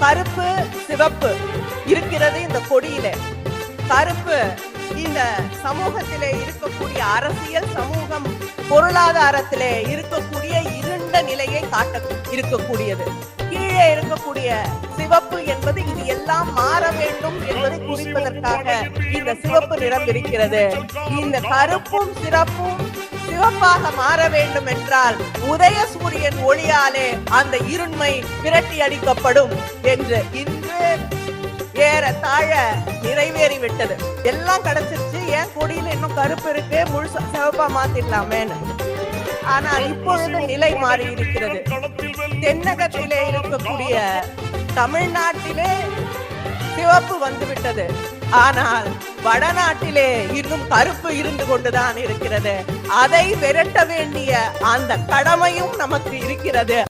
கருப்பு சிவப்பு இருக்கிறது இந்த கொடியில. கருப்பு இந்த சமூகத்திலே இருக்கக்கூடிய அரசியல் சமூகம் பொருளாதாரத்திலே இருக்கக்கூடிய இருண்ட நிலையை காட்ட இருக்கக்கூடியது. கீழே இருக்கக்கூடிய சிவப்பு என்பது இது எல்லாம் மாற வேண்டும் என்பதை குறிப்பதற்காக இந்த சிவப்பு நிறம் இருக்கிறது. இந்த கருப்பும் சிறப்பும் சிவப்பாக மாற வேண்டும் என்றால் உதய சூரியன் ஒளியாலே அந்த இருண்மை விரட்டி அடிக்கப்படும் என்று இன்று ஏறத்தாழ நிறைவேறி விட்டது எல்லாம் கிடைச்சிருச்சு. ஏன் கொடியில இன்னும் கருப்பு இருக்கு? முழுசா சிவப்பா மாத்திடலாமேன்னு. ஆனால் இப்பொழுது நிலை மாறி இருக்கிறது. தென்னகத்திலே இருக்கக்கூடிய தமிழ்நாட்டிலே சிவப்பு வந்துவிட்டது. ஆனால் வடநாட்டிலே இன்னும் கருப்பு இருந்து கொண்டுதான் இருக்கிறது. அதை விரட்ட வேண்டிய அந்த கடமையும் நமக்கு இருக்கிறது.